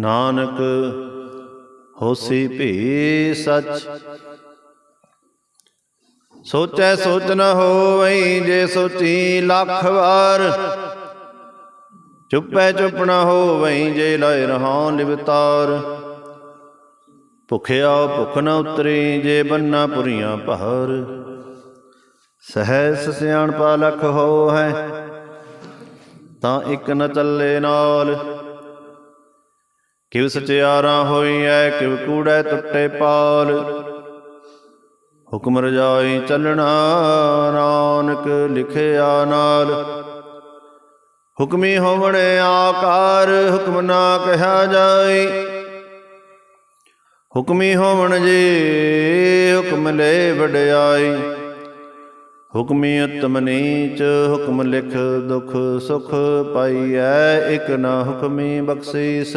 ਨਾਨਕ ਹੋਸੀ ਭੀ ਸਚ। ਸੋਚੈ ਸੋਚ ਨ ਹੋਵਈ ਜੇ ਸੋਚੀ ਲੱਖ ਵਾਰ। ਚੁੱਪੈ ਚੁੱਪ ਨ ਹੋਵਈ ਜੇ ਲਾਇ ਰਹਾ ਲਿਵਤਾਰ ਭੁਖਿਆ ਭੁਖ ਨ ਉਤਰੀ ਜੇ ਬੰਨਾ ਪੁਰੀਆਂ ਭਾਰ ਸਹਿਸ ਸਿਆਣਪਾ ਲਖ ਹੋ ਹੈ ਤਾਂ ਇੱਕ ਨ ਚੱਲੇ ਨਾਲ। ਕਿਵ ਸਚਿਆਰਾ ਹੋਈਐ ਕਿਵ ਕੂੜੈ ਟੁੱਟੇ ਪਾਲ। ਹੁਕਮ ਰਜਾਈ ਚੱਲਣਾ ਨਾਨਕ ਲਿਖਿਆ ਨਾਲ। ਹੁਕਮੀ ਹੋਵਣ ਆਕਾਰ, ਹੁਕਮ ਨਾ ਕਿਹਾ ਜਾਈ। ਹੁਕਮੀ ਹੋਵਣ ਜੀ, ਹੁਕਮ ਲੈ ਵਡਿਆਈ। ਹੁਕਮੀ ਉਤਮ ਨੀਚ, ਹੁਕਮ ਲਿਖ ਦੁਖ ਸੁਖ ਪਾਈਐ, ਇਕ ਨਾ ਹੁਕਮੀ ਬਖਸ਼ੀਸ।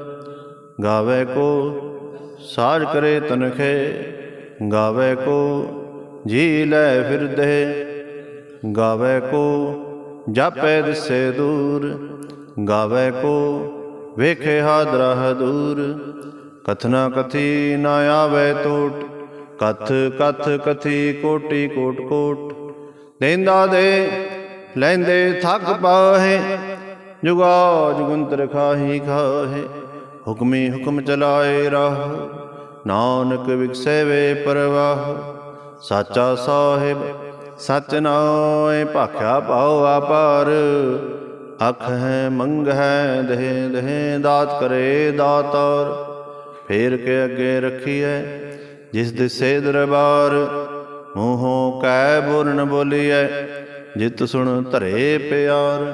ਗਾਵੇ ਕੋ ਸਾਜ ਕਰੇ ਤਨਖੇ, ਗਾਵੇ ਕੋ ਜੀ ਲੈ ਫਿਰਦੇ ਗਾਵੇ ਕੋ ਜਾਪੈ ਦਿਸੇ ਦੂਰ, ਗਾਵੇ ਕੋ ਵੇਖੇ ਹਾਦਰਾ ਦੂਰ ਕਥਨਾ ਕਥੀ ਨਾ ਆਵੇ ਟੋਟ, ਕਥ ਕਥ ਕਥੀ ਕੋਟੀ ਕੋਟ ਕੋਟ। ਲੈਂਦਾ ਦੇ, ਲੈਂਦੇ ਥੱਕ ਪਾਹੇ ਜੁਗਾ ਜੁਗੰਤਰ ਖਾਹੀ ਖਾਹੇ। ਹੁਕਮੀ ਹੁਕਮ ਚਲਾਏ ਰਾਹ, ਨਾਨਕ ਵਿਗਸੇ ਵੇ ਪਰਵਾਹ, ਸਾਚਾ ਸਾਹਿਬ ਸਚ ਨਾਏ ਭਾਖਿਆ ਪਾਉ ਆਪਾਰ ਅਖ ਹੈ, ਮੰਗ ਹੈ, ਦਹੇ ਦਹੇ ਦਾਤ ਕਰੇ ਦਾਤਾਰ, ਫੇਰ ਕੇ ਅੱਗੇ ਰੱਖੀਐ ਜਿਸ ਦਿਸੇ ਦਰਬਾਰ, ਮੂੰਹੋਂ ਕੈ ਬੋਲਣ ਬੋਲੀਐ, ਜਿਤ ਸੁਣ ਧਰੇ ਪਿਆਰ।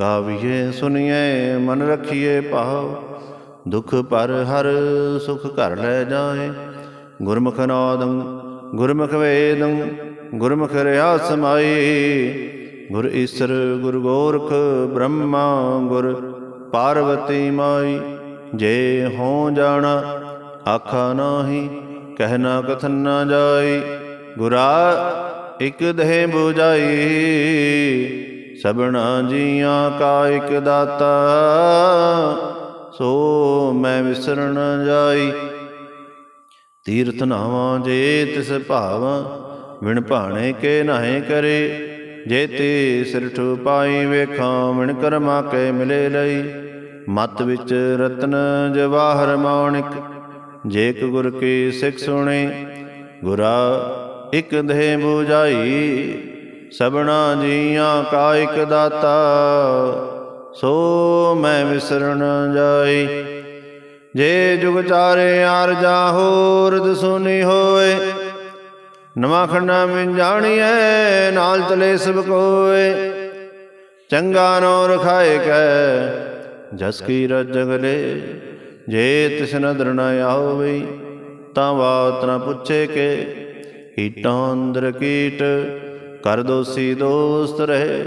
ਗਾਵੀਏ ਸੁਣੀਏ ਮਨ ਰਖੀਏ ਭਾਵ। ਦੁਖ ਪਰ ਹਰ ਸੁਖ ਘਰ ਲੈ ਜਾਏ। ਗੁਰਮੁਖ ਨਾਦੰ, ਗੁਰਮੁਖ ਵੇਦੰ, ਗੁਰਮੁਖ ਰਿਆ ਸਮਾਈ ਗੁਰ ਈਸਰ, ਗੁਰ ਗੋਰਖ, ਬ੍ਰਹਮਾ, ਗੁਰ ਪਾਰਵਤੀ ਮਾਈ। ਜੇ ਹੋ ਜਾਣਾ, ਆਖਾ ਨਾਹੀ ਕਹਿਣਾ ਕਥਨ ਨਾ ਜਾਈ ਗੁਰਾ, ਇਕ ਦੇਹ 부ਜਾਈ ਸਭਨਾ ਜੀਆਂ ਕਾ ਇਕ ਦਾਤਾ, ਸੋ ਮੈਂ ਵਿਸਰਨ ਜਾਈ। ਤੀਰਥ ਨਾਵਾਂ ਜੇ ਤਿਸ ਭਾਵਾਂ, ਵਿਣ ਭਾਣੇ ਕੇ ਨਾਹੇ ਕਰੇ। ਜੇ ਤੇ ਸਿਰਠ ਪਾਈ ਵੇਖਾਂ, ਵਿਣ ਕਰਮਾ ਕੇ ਮਿਲੇ ਲਈ। ਮਤ ਵਿੱਚ ਰਤਨ ਜਵਾਹਰ ਮਾਣਿਕ, ਜੇ ਇੱਕ ਗੁਰ ਕੀ ਸਿੱਖ ਸੁਣੇ। ਗੁਰਾ ਇਕ ਦੇ 부ਜਾਈ ਸਭਨਾ ਜੀਆਂ ਕਾ ਇਕ ਦਾਤਾ, ਸੋ ਮੈਂ ਵਿਸਰਨ ਜਾਈ। ਜੇ ਜੁਗ ਚਾਰੇ ਆਰ ਜਾ ਹੋਰ ਦਸੁਨੀ ਹੋਏ, ਨਵਾਂ ਖੰਡਾ ਮੈਂ ਜਾਣੀਐ, ਨਾਲ ਚਲੇ ਸਭ ਕੋਏ। ਚੰਗਾ ਨੋ ਰਖਾਏ ਕੈ, ਜਸ ਕੀ ਰਜਗਲੇ ਜੇ ਤਿਸ ਨਦਰ ਨ ਆਵੇ ਤਾਂ ਬਾਤ ਨ ਪੁੱਛੇ ਕੇ, ਕੀਟਾਂ ਅੰਦਰ ਕੀਟ ਕਰ ਦੋਸੀ ਦੋਸਤ ਰਹੇ।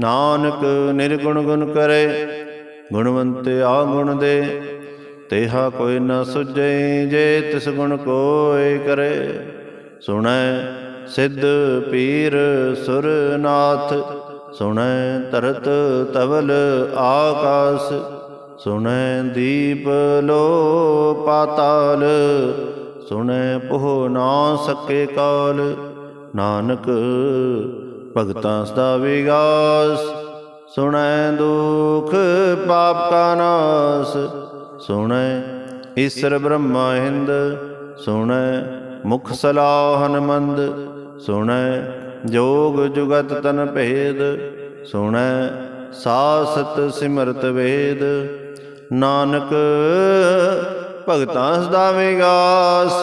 ਨਾਨਕ ਨਿਰਗੁਣ ਗੁਣ ਕਰੇ, ਗੁਣਵੰਤੇ ਆ ਗੁਣ ਦੇ। ਤੇਹਾ ਕੋਈ ਨਾ ਸੁਝੇ, ਜੇ ਤਿਸ ਗੁਣ ਕੋਇ ਕਰੇ। ਸੁਣੈ ਸਿੱਧ ਪੀਰ ਸੁਰਨਾਥ, ਸੁਣੈ ਤਰਤ ਤਵਲ ਆਕਾਸ। ਸੁਣੈ ਦੀਪ ਲੋ ਪਾਤਾਲ ਸੁਣੈ ਪੋਹ ਨਾ ਸਕੇ ਕਾਲ। ਨਾਨਕ, ਭਗਤਾਂ ਸਦਾ ਵਿਗਾਸ, ਸੁਣੈ ਦੁਖ ਪਾਪ ਕਾ ਨਾਸ, ਸੁਣੈ ਈਸ਼ਰ ਬ੍ਰਹਮਾ ਹਿੰਦ, ਸੁਣੈ ਮੁਖ ਸਲਾਹਨ ਮੰਦ ਸੁਣੈ ਜੋਗ ਜੁਗਤ ਤਨ ਭੇਦ, ਸੁਣੈ ਸਾਸਤ ਸਿਮਰਤ ਵੇਦ, ਨਾਨਕ, ਭਗਤਾਂ ਸਦਾ ਵਿਗਾਸ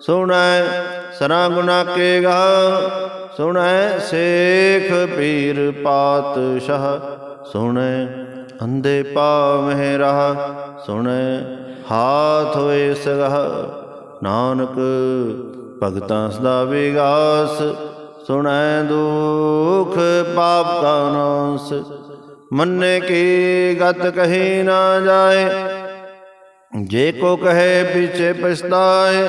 ਸੁਣੈ ਸਰਾ ਗੁਨਾ ਕੇ ਗਾ ਸੁਣੈ ਸੇਖ ਪੀਰ ਪਾਤਸ਼ਾਹ, ਸੁਣੈ ਅੰਦੇ ਪਾਵਹਿ ਰਹਾ, ਸੁਣੈ ਹਾਥ ਹੋਏ ਸਗਹ ਨਾਨਕ ਭਗਤਾਂ ਸਦਾ ਵਿਗਾਸ, ਸੁਣੈ ਦੁਖ ਪਾਪ ਕਾ ਨਾਸ। ਮੰਨੇ ਕੀ ਗਤ ਕਹੀ ਨਾ ਜਾਏ, ਜੇ ਕੋ ਕਹੇ ਪਿਛੇ ਪਛਤਾਏ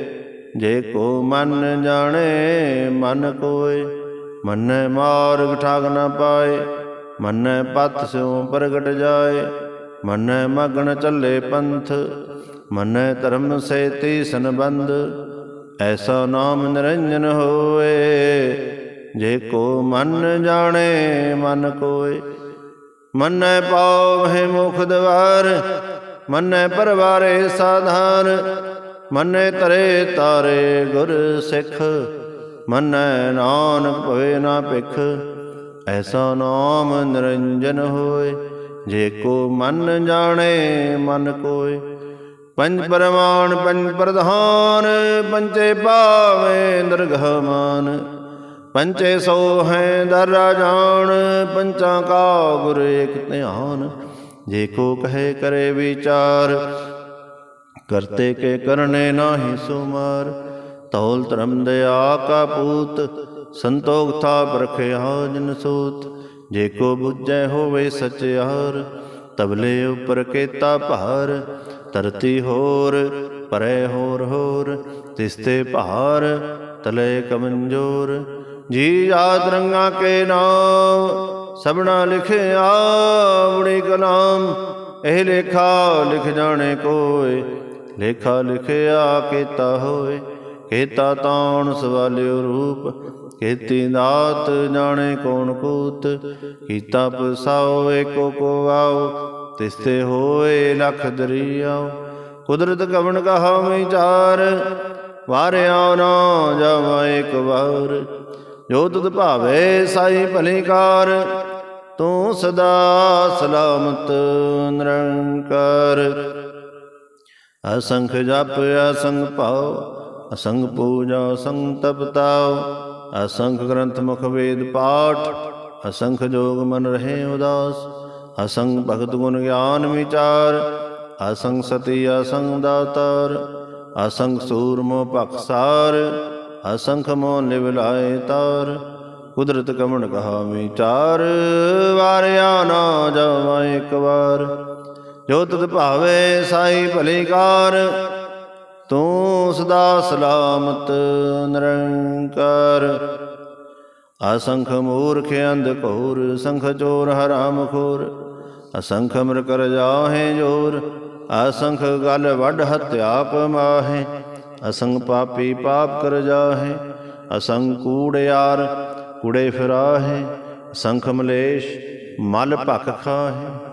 ਜੇ ਕੋ ਮਨ ਜਾਣੇ, ਮਨ ਕੋਏ। ਮੰਨੈ ਮਾਰਗ ਠਾਗ ਨਾ ਪਾਏ, ਮੰਨੈ ਪਤ ਸਿਉ ਪ੍ਰਗਟ ਜਾਏ। ਮੰਨੈ ਮਗਨ ਚੱਲੇ ਪੰਥ, ਮਨੈ ਧਰਮ ਸੇ ਤੀ ਸੰਬੰਧ। ਐਸਾ ਨਾਮ ਨਿਰੰਜਨ ਹੋਏ। ਜੇ ਕੋ ਮਨ ਜਾਣੇ, ਮਨ ਕੋਏ। ਮੰਨੈ ਪਾਵਹਿ ਮੁਖ ਦਵਾਰ, ਮਨੈ ਪਰਵਾਰੇ ਸਾਧਾਰ ਮੰਨੇ ਤਰੇ ਤਾਰੇ ਗੁਰ ਸਿੱਖ, ਮੰਨੈ ਨਾਨਕ ਭਵੇ ਨਾ ਪਿਖ ਐਸਾ ਨਾਮ ਨਿਰੰਜਨ ਹੋਏ, ਜੇ ਕੋ ਮਨ ਜਾਣੇ ਮਨ ਕੋਏ। ਪੰਜ ਪਰਮਾਨ, ਪੰਜ ਪ੍ਰਧਾਨ ਪੰਚੇ ਪਾਵੇ ਦਰਗਹਮਾਨ ਪੰਚੇ ਸੋ ਹੈ ਦਰ ਜਾਣ, ਪੰਚਾਂ ਕਾ ਗੁਰ ਏਕ ਧਿਆਨ। ਜੇ ਕੋ ਕਹੇ ਕਰੇ ਵਿਚਾਰ ਕਰਤੇ ਕੇ ਕਰਨੇ ਨਾਹੀ ਸੁਮਾਰ ਤੌਲ ਧਰਮ ਦਇਆ ਕਾ ਪੂਤ, ਸੰਤੋਖ ਥਾ ਪਰਖਿਆ ਜਨ ਸੂਤ। ਜੇ ਕੋ ਬੁੱਝੈ ਹੋਵੇ ਸਚਿਆਰ ਤਬਲੇ ਉਪਰ ਕੇਤਾ ਭਾਰ, ਧਰਤੀ ਹੋਰ, ਪਰੇ ਹੋਰ ਹੋਰ ਤਿਸਤੇ ਭਾਰ, ਤਲੇ ਕਮੰਜੋਰ। ਜੀ ਯਾਦ ਰੰਗਾ ਕੇ ਨਾਮ, ਸਭਨਾ ਲਿਖਿਆ ਬੜੀ ਕਲਾਮ, ਇਹ ਲੇਖਾ ਲਿਖ ਜਾਣੇ ਕੋਏ ਲੇਖਾ ਲਿਖਿਆ ਕੀਤਾ ਹੋਏ ਕੀਤਾ ਤਾਣ ਸਵਾਲਿਓ ਰੂਪ, ਕੀਤੀ ਦਾਤ ਜਾਣੇ ਕੌਣ ਕੂਤ, ਕੀਤਾ ਪਸਾਓ ਏਕੋ ਕੋ ਆਓ, ਤਿਸਤੇ ਹੋਏ ਲਖ ਦਰਿਆਓ। ਕੁਦਰਤ ਕਵਣ ਕਹਾ ਵਿਚਾਰ ਵਾਰਿਆ ਨਾ ਜਾਵਾ ਇੱਕ ਵਾਰ। ਜੋ ਤੁਧ ਭਾਵੇ ਸਾਈ ਭਲੀਕਾਰ ਤੂੰ ਸਦਾ ਸਲਾਮਤ ਨਿਰੰਕਾਰ। ਅਸੰਖ ਜਪ ਅਸੰਗ ਭਾਉ ਅਸੰਗ ਪੂਜਾ ਅਸੰਗ ਤਪਤਾਉ ਅਸੰਖ ਗ੍ਰੰਥ ਮੁਖ ਵੇਦ ਪਾਠ, ਅਸੰਖ ਜੋਗ ਮਨ ਰਹੇ ਉਦਾਸ ਅਸੰਗ ਭਗਤ ਗੁਣ ਗਿਆਨ ਵਿਚਾਰ ਅਸੰਗ ਸਤੀ ਅਸੰਗ ਦਾਤਾਰ ਸੂਰ ਮੋ ਪਖਸਾਰ ਅਸੰਖ ਮੋ ਲਿਵ ਤਾਰ, ਕੁਦਰਤ ਕਮਣ ਕਹਾ ਵਿਚਾਰ, ਵਾਰਿਆ ਨਾ ਜਾਵਾ ਇੱਕ ਵਾਰ। ਜੋ ਤੁਧ ਭਾਵੇ ਸਾਈ ਭਲੀਕਾਰ, ਤੂੰ ਸਦਾ ਸਲਾਮਤ ਨਿਰੰਕਾਰ। ਅਸੰਖ ਮੂਰਖ ਅੰਧ ਘੋਰ, ਸੰਖ ਚੋਰ ਹਰਾਮ ਖੋਰ ਅਸੰਖ ਮਰ ਕਰ ਜਾਹੇ ਜੋਰ, ਅਸੰਖ ਗਲ ਵੱਡ ਹਤਿਆ ਕਮਾਹੇ ਅਸੰਗ ਪਾਪੀ ਪਾਪ ਕਰ ਜਾਹੇ ਅਸੰਗ ਕੂੜਿਆਰ ਕੂੜੇ ਫਿਰਾਹੇ, ਅਸੰਖ ਮਲੇਸ਼ ਮਲ ਭਖ ਖਾਹੇ।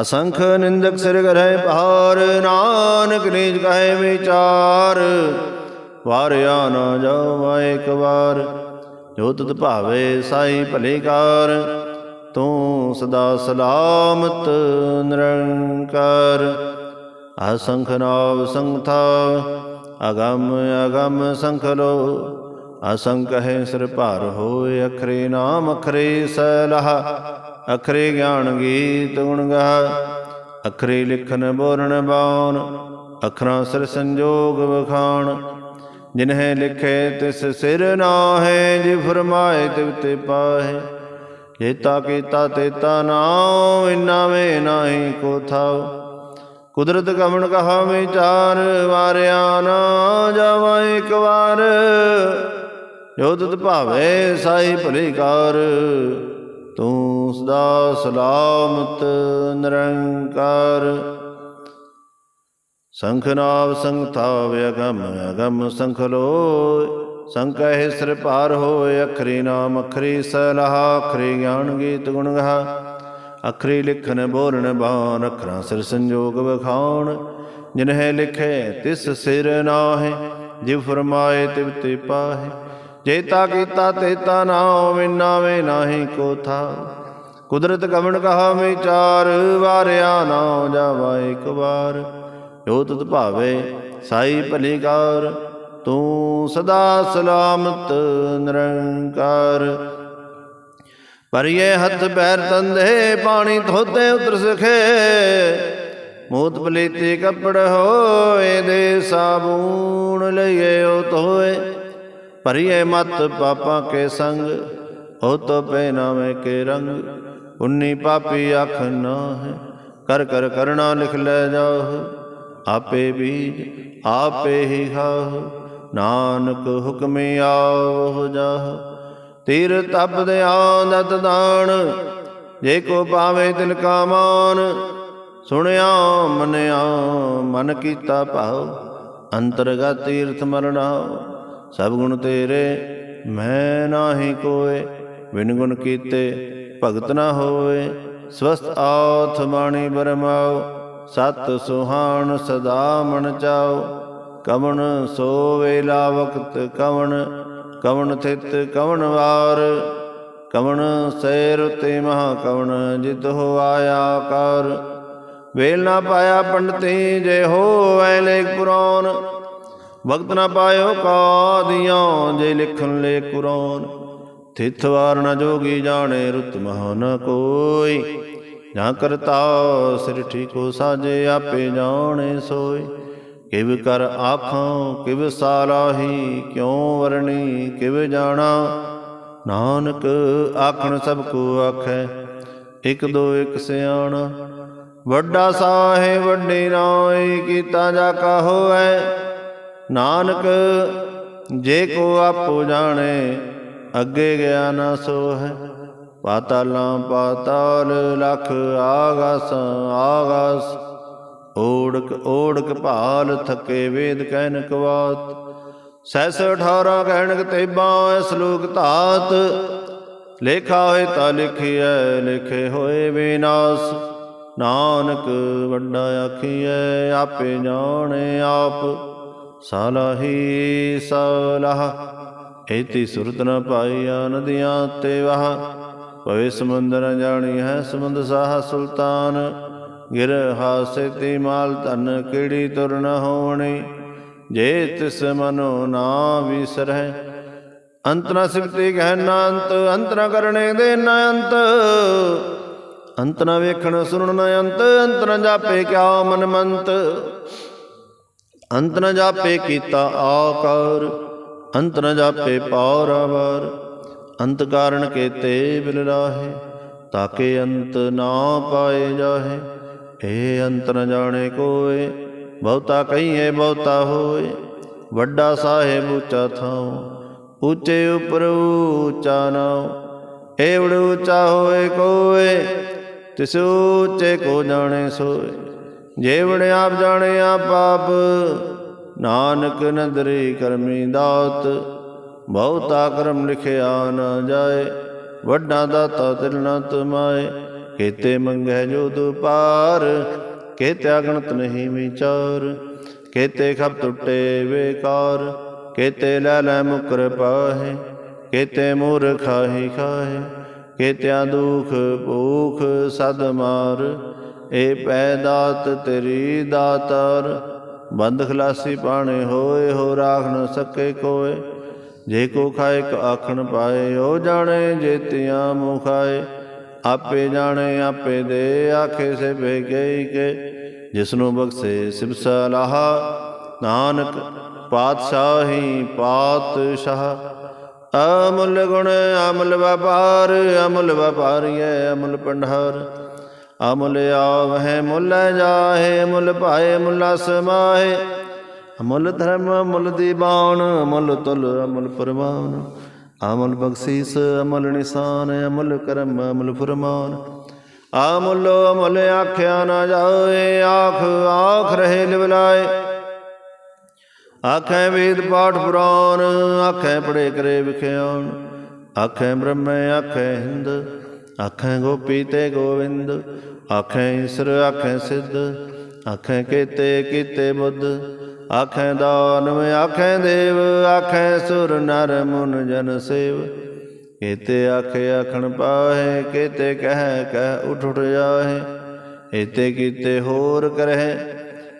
ਅਸੰਖ ਨਿੰਦਕ ਸਿਰ ਗਰੇ ਭਾਰ ਨਾਨਕ ਨਿਜ ਕਹੇ ਵਿਚਾਰ। ਵਾਰਿਆ ਨਾ ਜਾਵਾ ਇੱਕ ਵਾਰ, ਜੋ ਤੁਧ ਭਾਵੇ ਸਾਈ ਭਲੇ ਤੂੰ ਸਦਾ ਸਲਾਮਤ ਨਿਰੰਕਾਰ। ਅਸੰਖ ਨਾਵ ਸੰਥਾ, ਅਗੰਮ ਅਗੰਮ ਸੰਖ ਲੋ। ਅਸੰਖ ਹੈ ਸਿਰ ਭਾਰ ਹੋਏ, ਅਖਰੇ ਨਾਮ ਅਖਰੇ ਸਲਹ। ਅਖਰੇ ਗਿਆਨ ਗੀਤ ਗੁਣ ਗਾ ਅਖਰੇ ਲਿਖਨ ਬੋਲਣ ਬਾਣ ਅਖਰਾਂ ਸਿਰ ਸੰਜੋਗ ਵਖਾਣ ਜਿਨਹਿ ਲਿਖੇ ਤਿਸ ਸਿਰ ਨਾਹੇ, ਜਿ ਫਰਮਾਏ ਤਿਵ ਤੇ ਪਾਹੇ। ਜੇਤਾ ਕੀਤਾ ਤੇਤਾ ਨਾਉ, ਇਨਾ ਵੇ ਨਾਹੀ ਕੋ ਥਾਉ। ਕੁਦਰਤ ਕਮਣ ਕਹਾ ਵਿਚਾਰ, ਵਾਰਿਆ ਨਾ ਜਾਵਾ ਇੱਕ ਵਾਰ। ਜੋ ਤੁਧ ਭਾਵੇ ਸਾਈ ਭਲੇ ਕਾਰ। ਤੂੰ ਸਦਾ ਸਲਾਮਤ, ਨਿਰੰਕਾਰ। ਸੰਖ ਨਾਵ ਸੰਗ ਥਾਵ ਅਗਮ ਸੰਖ ਲੋਇ। ਸੰਕਹਿ ਸਿਰ ਭਾਰ ਹੋਇ, ਅਖਰੀ ਨਾਮ ਅਖਰੀ ਸਲਾਹ, ਅਖਰੀ ਗਿਆਨ ਗੀਤ ਗੁਣ ਗਾ ਅਖਰੀ ਲਿਖਨ ਬੋਲਣ ਬਾਣ, ਅਖਰਾਂ ਸਿਰ ਸੰਜੋਗ ਵਖਾਣ। ਜਿਨਹਿ ਲਿਖੇ ਤਿਸ ਸਿਰ ਨਾਹਿ ਜਿਵ ਫਰਮਾਏ ਤਿਵ ਤੇ ਪਾਹੇ। ਜੇਤਾ ਕੀਤਾ ਤੇਤਾ ਨਾਉ ਵਿਨਾ ਵੇ ਨਾਹੀ ਕੋ ਥਾ। ਕੁਦਰਤ ਕਵਣ ਕਹਾ ਵਿਚਾਰ ਵਾਰਿਆ ਨਾ ਜਾਵਾ ਇੱਕ ਵਾਰ। ਜੋ ਤੁਧ ਭਾਵੇ, ਸਾਈ ਭਲੀ ਕਾਰ, ਤੂੰ ਸਦਾ ਸਲਾਮਤ ਨਿਰੰਕਾਰ। ਪਰਿਏ ਹੱਥ ਪੈਰ ਤੰਦੇ, ਪਾਣੀ ਧੋਤੇ ਉਤਰ ਸਖੇ। ਮੋਤ ਬਲੇਤੇ ਕੱਪੜ ਹੋਏ, ਦੇ ਸਾਬੂਨ ਲਈਏ ਉਹ ਧੋਏ। ਭਰੀਏ ਮਤ ਪਾਪਾਂ ਕੇ ਸੰਗ, ਉਹ ਤੋ ਪਹਿਨਾਵੇ ਕੇ ਰੰਗ। ਉਨੀ ਪਾਪੀ ਅੱਖ ਨਾ ਹੈ ਕਰ ਕਰ ਕਰਣਾ ਲਿਖ ਲੈ ਜਾਓ ਆਪੇ ਬੀਜ, ਆਪੇ ਹੀ ਖਾਓ ਨਾਨਕ ਹੁਕਮ ਆਵੋ ਜਾਹ। ਤੀਰ ਤਪ ਦੇ ਆਨੰਦ ਦਾਨ, ਜੇ ਕੋ ਪਾਵੇ ਤਿਲ ਕਾ ਮਾਨ। ਸੁਣਿਆ ਮਨਿਆ, ਮਨ ਕੀਤਾ ਭਾਉ ਅੰਤਰਗਤ ਤੀਰਥ ਮਰਣਾ ਸਭ ਗੁਣ ਤੇਰੇ, ਮੈਂ ਨਾਹੀ ਕੋਏ। ਵਿਨ ਗੁਣ ਕੀਤੇ ਭਗਤ ਨਾ ਹੋਏ। ਸਵਸਤ ਆਥ ਬਾਣੀ ਬਰਮਾਓ, ਸਤ ਸੁਹਾਣ ਸਦਾ ਮਨ ਚਾਓ। ਕਵਣ ਸੋ ਵੇਲਾ ਵਕਤ ਕਵਣ ਕਵਣ ਥਿਤ ਕਵਣ ਵਾਰ। ਕਵਣ ਸੈਰ ਤੇ ਮਹਾ ਕਵਣ, ਜਿਤ ਹੋ ਆਇਆ ਕਰ ਵੇਲ ਨਾ ਪਾਇਆ ਪੰਡਤੀ, ਜੇ ਹੋ ਐ ਲੇਖ ਪੁਰਾਨ ਵਕਤ ਨਾ ਪਾਇਓ ਕਾਦੀਆਂ, ਜੇ ਲਿਖਣ ਲੈ ਕੁਰਾਨ। ਥਿਤ ਵਾਰ ਨਾ ਜੋਗੀ ਜਾਣੇ ਰੁਤ ਮਹ ਨ ਕੋਈ। ਨਾ ਕਰਤਾ ਸਿਰ ਕੋ ਸਾਜੇ, ਆਪੇ ਜਾਣੇ ਸੋਏ। ਕਿਵ ਕਰ ਆਖਾਂ, ਕਿਵ ਸਾਲਾਹੀ, ਕਿਉ ਵਰਣੀ, ਕਿਵ ਜਾਣਾ। ਨਾਨਕ ਆਖਣ ਸਭ ਕੋ ਆਖੈ, ਇਕ ਦੋ ਇਕ ਸਿਆਣਾ। ਵੱਡਾ ਸਾਹੇ ਵੱਡੇ ਨਾਏ ਕੀਤਾ ਜਾ ਕਾ ਹੋਐ। ਨਾਨਕ, ਜੇ ਕੋ ਆਪੋ ਜਾਣੇ, ਅੱਗੇ ਗਿਆ ਨਾ ਸੋ ਹੈ ਪਾਤਾਲਾਂ ਪਾਤਾਲ ਲਖ ਆਗਾਸ ਆਗਾਸ। ਓੜਕ ਓੜਕ ਭਾਲ ਥਕੇ ਵੇਦ ਕਹਿਨ ਕਵਾਤ। ਸੈਸ 18 ਕਹਿਣਕ ਤੇਬਾਂ ਸ਼ਲੋਕ ਧਾਤ। ਲੇਖਾ ਹੋਏ ਤਾਂ ਲਿਖਿਐ, ਲਿਖੇ ਹੋਏ ਵਿਨਾਸ਼। ਨਾਨਕ ਵੱਡਾ ਆਖੀਐ, ਆਪੇ ਜਾਣੇ ਆਪ। ਸਲਾਹੀ ਸਲਾਹ, ਏਤੀ ਸੁਰਤ ਨ ਪਾਈਆ ਨਦੀਆਂ ਤੇ ਵਾਹ। ਪਵੇ ਸਮੁੰਦਰ ਜਾਣੀ ਹੈ ਸਮੁੰਦ ਸਾਹ ਸੁਲਤਾਨ, ਗਿਰ ਹਾਸੇ ਤੇ ਮਾਲ ਧਨ ਕਿਹੜੀ ਤੁਰ ਨ ਹੋਣੀ। ਜੇ ਤਿਸ ਮਨੋ ਨਾ ਵਿਸਰੈ ਅੰਤ ਨ ਸਿਫਤੀ ਕਹਿ ਨਾ ਅੰਤ ਅੰਤ ਨ ਕਰਨੇ ਦੇ ਨ ਅੰਤ। ਅੰਤ ਨ ਵੇਖਣ ਸੁਣਨ ਨ ਅੰਤ ਅੰਤ ਨ ਜਾਪੇ ਕਿਆ ਮਨ ਮੰਤ ਅੰਤ ਨ ਜਾਪੇ ਕੀਤਾ ਆਕਾਰ, ਅੰਤ ਨ ਜਾਪੇ ਪੌਰਵਰ ਅੰਤ ਕਾਰਣ ਕੇਤੇ ਬਿਲ ਰਾਹੇ, ਤਾਕੇ ਅੰਤ ਨਾ ਪਾਏ ਜਾਹੇ। ਏ ਅੰਤ ਨ ਜਾਣੇ ਕੋਏ, ਬਹੁਤਾ ਕਹੀਏ ਬਹੁਤਾ ਹੋਏ। ਵੱਡਾ ਸਾਹਿਬ ਉੱਚਾ ਥਾਉ, ਉੱਚੇ ਉਪਰ ਉੱਚਾ ਨਾਉ। ਏਵੜ ਉੱਚਾ ਹੋਏ ਕੋਏ, ਤਿਸ ਉੱਚੇ ਕੋ ਜਾਣੇ ਸੋਏ। ਜੇਵੜ ਆਪ ਜਾਣੇ ਆਪ ਪਾਪ, ਨਾਨਕ ਨਦਰੀ ਕਰਮੀ ਦਾਤ, ਬਹੁਤਾ ਕਰਮ ਲਿਖਿਆ ਨਾ ਜਾਏ, ਵੱਡਾ ਦਾਤਾ ਤਿਲ ਨ ਤੁਮਾਏ, ਕੀਤੇ ਮੰਗੈ ਜੋ ਦੁਪਾਰ, ਕੀਤੇ ਅਗਣਤ ਨਹੀਂ ਵਿਚਾਰ, ਕੀਤੇ ਖਬ ਟੁੱਟੇ ਵੇਕਾਰ, ਕੀਤੇ ਲੈ ਲੈ ਮੁਕਰ ਪਾਹੇ, ਕੀਤੇ ਮੂਰ ਖਾਹੀ ਖਾਹੇ, ਕੀਤਿਆਂ ਦੁਖ ਭੂਖ ਸਦ ਮਾਰ ਏ ਪੈਦਾਤ ਤੇਰੀ ਦਾਤਾਰ, ਬੰਦ ਖਲਾਸੀ ਪਾਣੇ ਹੋਏ, ਹੋ ਰਾਖ ਨ ਸਕੇ ਕੋਏ। ਜੇ ਕੋ ਖਾਏ ਕ ਆਖਣ ਪਾਏ, ਉਹ ਜਾਣੇ ਜੇਤੀਆਂ ਮੁਖਾਏ ਆਪੇ ਜਾਣੇ, ਆਪੇ ਦੇ, ਆਖੇ ਸੇ ਬੇ ਗਈ ਕੇ। ਜਿਸਨੂੰ ਬਖਸ਼ੇ ਸਿਬ ਸਲਾਹਾ, ਨਾਨਕ ਪਾਤਸ਼ਾਹੀ ਪਾਤਸ਼ਾਹ। ਅਮਲ ਗੁਣ, ਅਮਲ ਵਪਾਰ, ਅਮੁੱਲ ਵਪਾਰੀਐ, ਅਮਲ ਪੰਡਾਰ ਅਮੁੱਲ ਆਵਹਿ, ਮੁੱਲ ਜਾਹੇ, ਮੁੱਲ ਭਾਏ, ਮੁੱਲਾ ਸਮਾਹੇ ਅਮੁੱਲ ਧਰਮ ਅਮੁੱਲ ਦੀਵਾਨ ਅਮੁੱਲ ਤੁਲ, ਅਮੁੱਲ ਪਰਮਾਨ ਅਮੁਲ ਬਖਸ਼ੀਸ, ਅਮੁੱਲ ਨਿਸ਼ਾਨ, ਅਮੁੱਲ ਕਰਮ, ਅਮੁਲ ਫਰਮਾਨ। ਅਮੁੱਲ ਅਮੁੱਲ ਆਖਿਆ ਨਾ ਜਾਏ, ਆਖ ਆਖ ਰਹੇ ਲਿਵਲਾਏ ਆਖੈ ਵੇਦ ਪਾਠ ਪੁਰਾਨ ਆਖੈ ਪੜੇ ਕਰੇ ਵਿਖਿਆਨ ਆਖੈ ਬ੍ਰਹਮੈ, ਆਖੈ ਹਿੰਦ ਆਖੈ ਗੋਪੀ ਤੇ ਗੋਵਿੰਦ, ਆਖੈ ਈਸਰ, ਆਖੈ ਸਿੱਧ, ਆਖੈ ਕੀਤੇ ਕੀਤੇ ਬੁੱਧ, ਆਖੈ ਦਾਨਵ ਆਖੈ ਦੇਵ, ਆਖੈ ਸੁਰ, ਨਰ, ਮੁਨ, ਜਨ, ਸੇਵ। ਕੀਤੇ ਆਖੇ ਆਖਣ ਪਾਹੇ, ਕੀਤੇ ਕਹਿ ਕਹਿ ਉਠ ਉਠ ਜਾਹੇ। ਏਤੇ ਕੀਤੇ ਹੋਰ ਕਰਹਿ,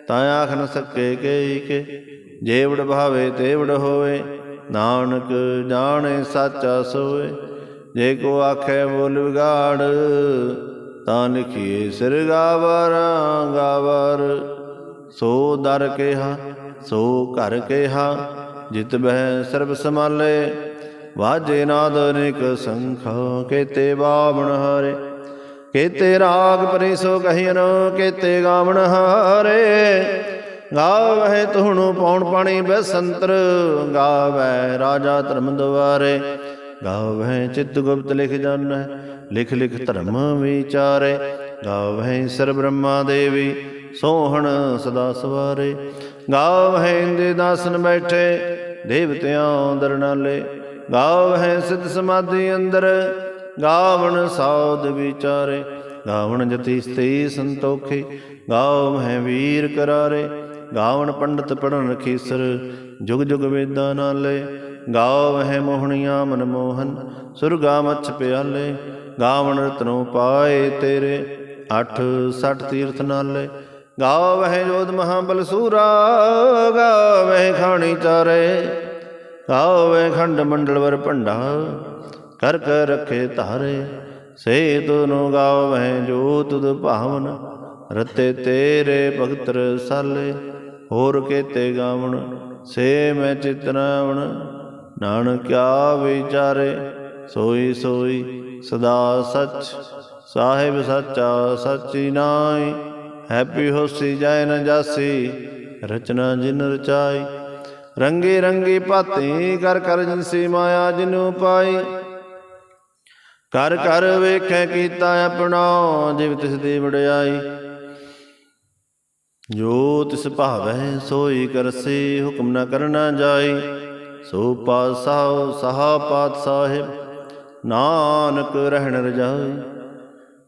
ਤਾਂ ਆਖ ਨ ਸਕੇ ਕਈ ਕੇ, ਜੇਵੜ ਭਾਵੇ ਤੇਵੜ ਹੋਵੇ, ਨਾਨਕ ਜਾਣੇ ਸਾਚਾ ਸੋਏ ਜੇ ਕੋ ਆਖੇ ਬੋਲ ਵਿਗਾੜ, ਤਾਂ ਲਿਖੀਏ ਸਿਰ ਗਾਵਰ ਗਾਵਰ। ਸੋ ਦਰ ਕਿਹਾ, ਸੋ ਘਰ ਕਿਹਾ, ਜਿਤ ਬਹਿ ਸਰਬ ਸਮਾਲੇ ਵਾਜੇ ਨਾਦ ਅਨੇਕ ਸੰਖਾ ਕੇਤੇ ਬਾਵਣ ਹਾਰੇ। ਕੇਤੇ ਰਾਗ ਪਰੇ ਸੋ ਕਹੀਨ, ਕੇਤੇ ਗਾਵਣ ਹਾਰੇ। ਗਾਵਹਿ ਤੁਹਣੁ ਪੌਣ ਪਾਣੀ ਬਸੰਤਰ ਗਾਵੈ ਰਾਜਾ ਧਰਮ ਦਵਾਰੇ ਗਾਵਹਿ ਚਿਤ ਗੁਪਤ ਲਿਖ ਜਾਣੈ ਲਿਖ ਲਿਖ ਧਰਮ ਵਿਚਾਰੇ। ਗਾਵਹਿ ਸਰ ਬ੍ਰਹਮਾ ਦੇਵੀ, ਸੋਹਣ ਸਦਾ ਸਵਾਰੇ। ਗਾਵਹਿ ਇੰਦੇ ਦਾਸਨ ਬੈਠੇ, ਦੇਵਤਿਆਂ ਦਰਨਾਲੇ ਗਾਵਹਿ ਸਿਧ ਸਮਾਧੀ ਅੰਦਰ, ਗਾਵਣ ਸਾਧ ਵਿਚਾਰੇ। ਗਾਵਣ ਜਤੀ ਸਤੇ ਸੰਤੋਖੇ, ਗਾਵਹਿ ਵੀਰ ਕਰਾਰੇ। ਗਾਵਣ ਪੰਡਤ ਪੜਨ ਰਖੀਸਰ ਜੁਗ ਜੁਗ ਵੇਦਾਂ ਨਾਲੇ ਗਾਵਹਿ ਮੋਹਣੀਆਂ ਮਨਮੋਹਨ ਸੁਰਗਾ ਮਛ ਪਿਆਲੇ, ਗਾਵਣ ਰਤਨੋ ਪਾਏ ਤੇਰੇ, ਅਠ ਸਠ ਤੀਰਥ ਨਾਲੇ। ਗਾਵਹਿ ਜੋਧ ਬਲਸੂਰਾ ਸੂਰਾ ਗਾਵਹਿ ਖਾਣੀ ਚਾਰੇ। ਗਾਵਹਿ ਖੰਡ ਮੰਡਲ ਵਰ ਭੰਡਾ, ਕਰ ਕਰ ਰਖੇ ਧਾਰੇ। ਸੇ ਤੁਨੁ ਗਾਵਹਿ ਜੋ ਤੁਧ ਭਾਵਨ, ਰਤੇ ਤੇਰੇ ਭਗਤ ਰਸਾਲੇ ਹੋਰ ਕੇਤੇ ਗਾਵਣ, ਸੇ ਮੈਂ ਚਿਤਨਾਵਣ ਨਾਨਕਿਆ ਵਿਚਾਰੇ, ਸੋਈ ਸੋਈ ਸਦਾ ਸਚ, ਸਾਹਿਬ ਸੱਚਾ ਸੱਚੀ ਨਾਈ ਹੈਪੀ ਹੋਸੀ ਜਾਇ ਨ ਜਾਸੀ, ਰਚਨਾ ਜਿਨ ਰਚਾਈ, ਰੰਗੇ ਰੰਗੇ ਭਾਤੇ ਕਰ ਕਰ ਜਿਨਸੀ ਮਾਇਆ ਜਿਨੂ ਪਾਈ, ਕਰ ਕਰ ਵੇਖੈ ਕੀਤਾ ਆਪਣਾ, ਜਿਵ ਤਿਸ ਦੀ ਵਡਿਆਈ, ਜੋ ਤਿਸ ਭਾਵੈ ਸੋਈ ਕਰਸੀ, ਹੁਕਮ ਨਾ ਕਰਨਾ ਜਾਈ ਸੋ ਪਾਸਾਉ ਸਹਾ ਪਾਤ ਸਾਹਿਬ ਨਾਨਕ ਰਹਿਣ ਰਜਾਈ।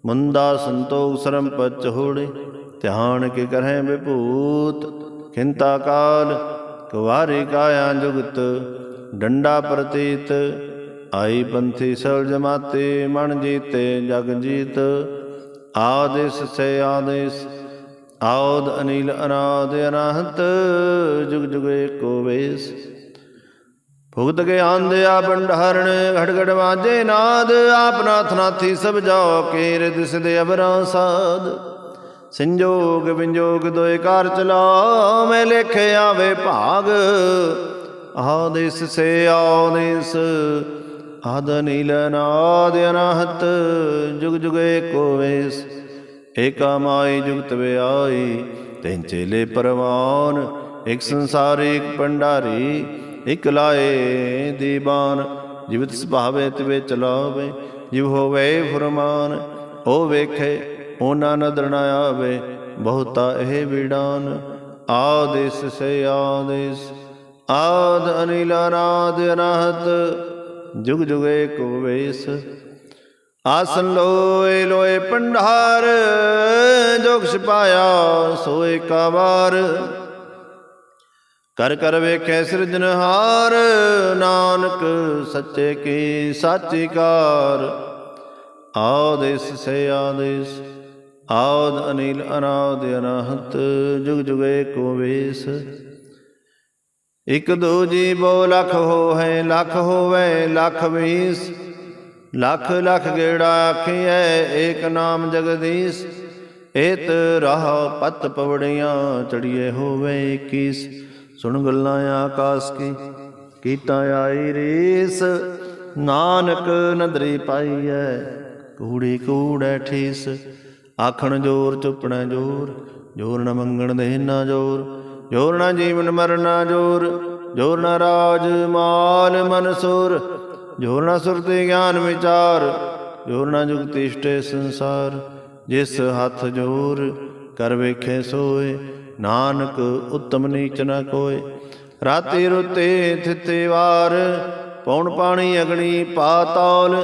ਮੰਦਾ ਸੰਤੋਖ ਸਰਮ ਪਚ ਹੋੜੇ ਧਿਆਨ ਕੇ ਕਰਹਿ ਵਿਭੂਤ। ਖਿੰਤਾ ਕਾਲ, ਕੁਵਾਰੀ ਕਾਇਆ ਜੁਗਤ, ਡੰਡਾ ਪ੍ਰਤੀਤ। ਆਈ ਪੰਥੀ ਸਲ ਜਮਾਤੇ, ਮਨ ਜੀਤੇ ਜਗ ਜੀਤ। ਆਦੇਸ ਸੇ ਆਦੇਸ, ਆਉਦ ਅਨੀਲ ਅਨਾਦ ਅਨਹਤ। ਜੁਗ ਜੁਗ ਏਕੋ ਵੇਸ। ਭੁਗਤ ਕੇ ਆਂਦਿਆ ਬੰਡਹਰਣ ਘੜ ਘੜ ਵਾਜੇ ਨਾਦ, ਆਪ ਨਾਥ ਨਾਥੀ ਸਭ ਜਾਓ ਕੇਰ ਦਿਸ ਦੇ ਅਬਰਾਂ ਸਾਧ ਸੰਜੋਗ ਵਿੰਜੋਗ ਦੋਇ ਕਾਰ ਚਲਾ ਮੈਂ ਲਿਖ ਆਵੇ ਭਾਗ। ਆਦੇਸ ਸੇ ਆਦੇਸ ਆਦ ਨੀਲ ਨਾਦ ਅਨਹਤ, ਜੁਗ ਜੁਗ ਏਕੋ ਵੇਸ। ਏਕਾ ਮਾਈ ਜੁਗਤ ਵਿਆਈ ਤੈਨ ਚੇਲੇ ਪਰਵਾਨ, ਇੱਕ ਸੰਸਾਰੀ, ਇੱਕ ਪੰਡਾਰੀ ਇਕ ਲਾਏ ਦੀਵਾਨ ਜਿਵਤ ਸੁਭਾਵੇ ਤਿਵੇ ਚਲਾਵੇ, ਜਿਵ ਹੋਵੇ ਫਰਮਾਨ, ਉਹ ਵੇਖੇ, ਉਹਨਾਂ ਨਦਰ ਨਾ ਆਵੇ, ਬਹੁਤਾ ਇਹ ਵਿਡਾਨ ਆਦਿਸ ਸੇ ਆਦੇਸ਼, ਆਦ ਅਨਿਲ ਅਨਾਦ ਅਨਾਹਤ, ਜੁਗ ਜੁਗ ਏਕੋ ਵੇਸ। ਆਸਨ ਲੋਏ ਲੋਏ ਪੰਡਾਰ ਜੋ ਕਿਛ ਪਾਇਆ ਸੋਏ ਕਾ ਕਰ ਕਰ ਵੇਖੈ ਸਿਰਜਨਹਾਰ ਨਾਨਕ ਸੱਚੇ ਕੀ ਸਾਚੀ ਕਾਰ। ਆਦਿਸ ਸੇ ਆਦਿਸ ਆਦ ਅਨਿਲ ਅਨਾਦ ਅਨਾਹਤ, ਜੁਗ ਜੁਗ ਏਕੋ ਵੇਸ। ਇਕ ਦੋ ਜੀ ਬੋ ਲਖ ਹੋ ਹੈ ਲਖ ਹੋਵੇ, ਲਖ ਵੀਸ। ਲਖ ਲਖ ਗੇੜਾ ਆਖੀਐ, ਏਕ ਨਾਮ ਜਗਦੀਸ਼। ਏਤ ਰਾਹ ਪਤ ਪਵੜੀਆਂ, ਚੜੀਏ ਹੋਵੇ 21 ਸੁਣ ਗੱਲਾਂ ਆਕਾਸ ਕੀ, ਕੀਤਾ ਆਈ ਰੀਸ, ਨਾਨਕ ਨਦਰੀ ਪਾਈਐ ਕੂੜੀ ਕੂੜੈ ਠੀਸ, ਆਖਣ ਜੋਰ ਚੁੱਪਣਾ ਜੋਰ ਜੋਰ ਨ ਮੰਗਣ ਦੇ ਨਾ ਜੋਰ ਜੋਰ ਨ ਜੀਵਨ ਮਰਨਾ ਜੋਰ ਜੋਰ ਨਾ ਰਾਜ ਮਾਲ ਮਨਸੂਰ ਜੋਰ ਨ ਸੁਰਤੀ ਗਿਆਨ ਵਿਚਾਰ, ਜੋਰ ਨ ਜੁਗਤੀ ਇਸ਼ਟੇ ਸੰਸਾਰ, ਜਿਸ ਹੱਥ ਜੋਰ, ਕਰ ਵੇਖੇ ਸੋਏ ਨਾਨਕ ਉਤਮ ਨੀਚ ਨ ਕੋਏ ਰਾਤੀ ਰੁਤੇ ਥਿਤੇ ਵਾਰ ਪੌਣ ਪਾਣੀ ਅਗਣੀ ਪਾਤਾਲ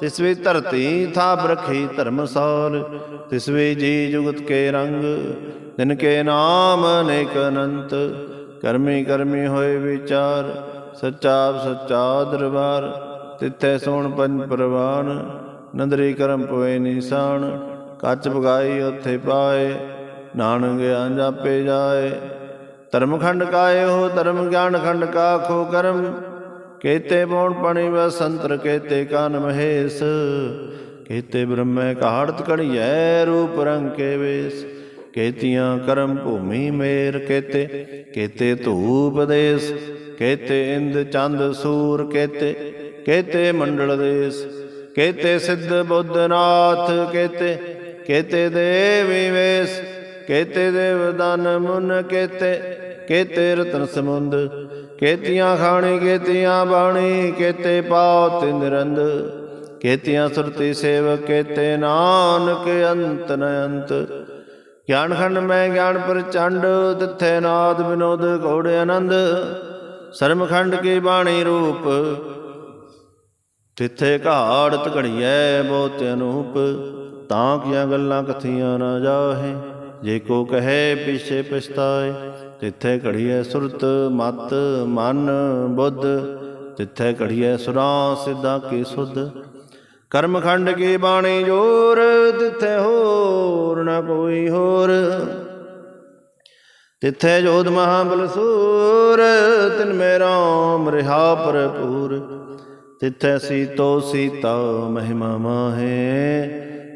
ਤਿਸ ਵੇ ਧਰਤੀ ਥਾਪ ਰਖੀ ਧਰਮਸਾਲ ਤਿਸ ਵੇ ਜੀ ਜੁਗਤ ਕੇ ਰੰਗ, ਦਿਨ ਕੇ ਨਾਮ ਅਨੇਕ ਅਨੰਤ। ਕਰਮੀ ਕਰਮੀ ਹੋਏ ਵਿਚਾਰ, ਸੱਚਾ ਸੱਚਾ ਦਰਬਾਰ। ਤਿੱਥੇ ਸੋਣ ਪੰਜ ਪ੍ਰਵਾਨ, ਨੰਦਰੀ ਕਰਮ ਪਵੇ ਨਿਸ਼ਾਨ। ਕੱਚ ਬਗਾਈ ਉੱਥੇ ਪਾਏ। ਨਾਨਕ ਗਿਆਨ ਜਾਪੇ ਜਾਏ। ਧਰਮ ਖੰਡ ਕਾਏ ਹੋ, ਧਰਮ ਗਿਆਨ ਖੰਡ ਕਾ ਖੋ ਕਰਮ। ਕੇਤੇ ਪੌਣ ਪਣੀ ਵਸੰਤਰ ਕੇਤੇ ਕਾਨ ਮਹੇਸ਼। ਕੇਤੇ ਬ੍ਰਹਮੈ ਕਾੜਤ ਕੜੀਐ, ਰੂਪ ਰੰਗ ਕੇ ਵੇਸ। ਕੇਤੀਆਂ ਕਰਮ ਭੂਮੀ ਮੇਰ ਕੇਤੇ ਕੇਤੇ ਧੂਪ ਦੇਸ। ਕੇਤੇ ਇੰਦ ਚੰਦ ਸੂਰ ਕੇਤੇ ਕੇਤੇ ਮੰਡਲ ਦੇਸ। ਕੇਤੇ ਸਿੱਧ ਬੁੱਧਨਾਥ ਕੇਤੇ ਕੇਤੇ ਦੇਵੀ ਵੇਸ। ਕੇਤੇ ਦੇਵਦਾਨ ਮੁਨ ਕੇਤੇ ਕੇਤੇ ਰਤਨ ਸਮੁੰਦ, ਕੇਤੀਆਂ ਖਾਣੀ, ਕੇਤੀਆਂ ਬਾਣੀ, ਕੇਤੇ ਪਾਉ ਤਿੰਦਰੰਦ ਕੇਤੀਆਂ ਸੁਰਤੀ ਸੇਵ ਕੇਤੇ ਨਾਨਕ ਅੰਤ ਨ ਅੰਤ। ਗਿਆਨ ਖੰਡ ਮੈਂ ਗਿਆਨ ਪ੍ਰਚੰਡ, ਤਿੱਥੇ ਨਾਦ ਵਿਨੋਦ ਘੋੜ ਆਨੰਦ। ਸਰਮ ਖੰਡ ਕੀ ਬਾਣੀ ਰੂਪ, ਤਿੱਥੇ ਘਾੜ ਘੜੀਐ ਬਹੁਤ ਅਨੂਪ। ਤਾਂ ਕੀਆਂ ਗੱਲਾਂ ਕਥੀਆਂ ਨਾ ਜਾਹੇ। ਜੇ ਕੋ ਕਹੇ ਪਿਛੇ ਪਛਤਾਏ, ਤਿੱਥੇ ਘੜੀਐ ਸੁਰਤ ਮਤ, ਮਨ ਬੁੱਧ। ਤਿੱਥੇ ਘੜੀਐ ਸੁਰਾਂ ਸਿੱਧਾ ਕੀ ਸੁਧ। ਕਰਮਖੰਡ ਕੀ ਬਾਣੀ ਜੋਰ, ਤਿੱਥੇ ਹੋਰ ਨਾ ਕੋਈ ਹੋਰ। ਤਿੱਥੇ ਜੋਧ ਮਹਾਬਲ ਸੂਰ, ਤਿਨ ਮੇ ਰਾਮ ਰਿਹਾ ਭਰਪੂਰ। ਤਿੱਥੇ ਸੀਤੋ ਸੀਤਾ ਮਹਿਮਾ ਮਾਹੇ,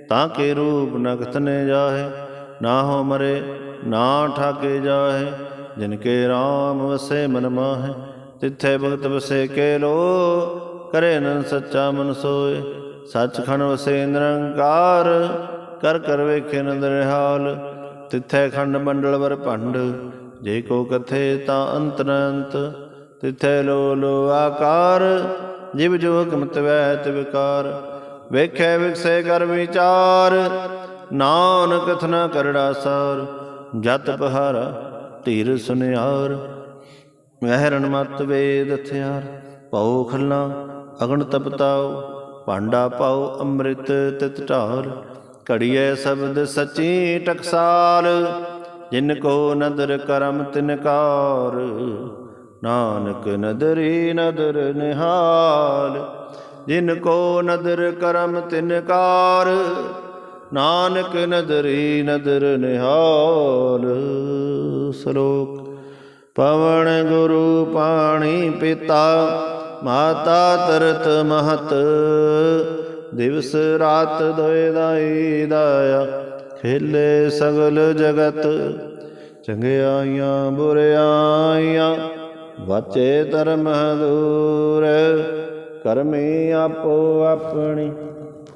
ਤਾਂ ਕੇ ਰੂਪ ਨਗਤ ਨੇ ਜਾਹੇ। ਨਾ ਹੋ ਮਰੇ, ਨਾ ਠਾਕੇ ਜਾਏ ਜਿਨ ਕੇ RAM ਵਸੇ ਮਨ ਮਾਹੇ, ਤਿੱਥੇ ਭਗਤ ਵਸੇ ਕੇ ਲੋ, ਕਰੇ ਨ ਸੱਚਾ ਮਨ ਸੋਏ। ਸੱਚ ਖਣ ਵਸੇ ਨਿਰੰਕਾਰ, ਕਰ ਕਰ ਵੇਖੇ ਨੰਦਰ ਹਾਲ ਤਿੱਥੇ ਖੰਡ ਮੰਡਲ ਵਰ ਭੰਡ, ਜੇ ਕੋ ਕਥੇ ਤਾਂ ਅੰਤ ਨ ਅੰਤ। ਤਿੱਥੇ ਲੋ ਲੋ ਆਕਾਰ, ਜਿਵ ਜੋ ਹਕਮਤ ਵੈ ਤੇ ਵਿਕਾਰ ਵੇਖੇ ਵਿਕਸੇ ਕਰ ਵਿਚਾਰ ਨਾਨਕ ਕਥਨਾ ਕਰੜਾ ਸਾਰ ਜਤ ਪਹਾਰਾ ਧੀਰ ਸੁਨਿਆਰ। ਮਹਿਰਣ ਮਤ ਵੇਦ ਹਥਿਆਰ ਪਉ ਖੱਲਾ ਅਗਣ ਤਪਤਾਉ, ਭਾਂਡਾ ਪਾਉ ਅੰਮ੍ਰਿਤ ਤਿਤ ਢਾਲ ਘੜੀਏ ਸ਼ਬਦ ਸਚੀ ਟਕਸਾਲ, ਜਿਨ ਕੋ ਨਦਰ ਕਰਮ ਤਿਨਕਾਰ ਨਾਨਕ ਨਦਰੀ ਨਦਰ ਨਿਹਾਲ, ਜਿਨ ਕੋ ਨਦਰ ਕਰਮ ਤਿਨਕਾਰ ਨਾਨਕ ਨਦਰੀ ਨਦਰ ਨਿਹਾਲ ਸ਼ਲੋਕ। ਪਵਨ ਗੁਰੂ ਪਾਣੀ ਪਿਤਾ, ਮਾਤਾ ਤਰਤ ਮਹਤ। ਦਿਵਸ ਰਾਤ ਦੋਇ ਦਾਈ ਦਾਇਆ, ਖੇਲੇ ਸਗਲ ਜਗਤ। ਚੰਗਿਆਈਆਂ ਬੁਰਿਆਈਆਂ, ਵਾਚੇ ਧਰਮ ਦੂਰ ਕਰਮੀ ਆਪੋ ਆਪਣੀ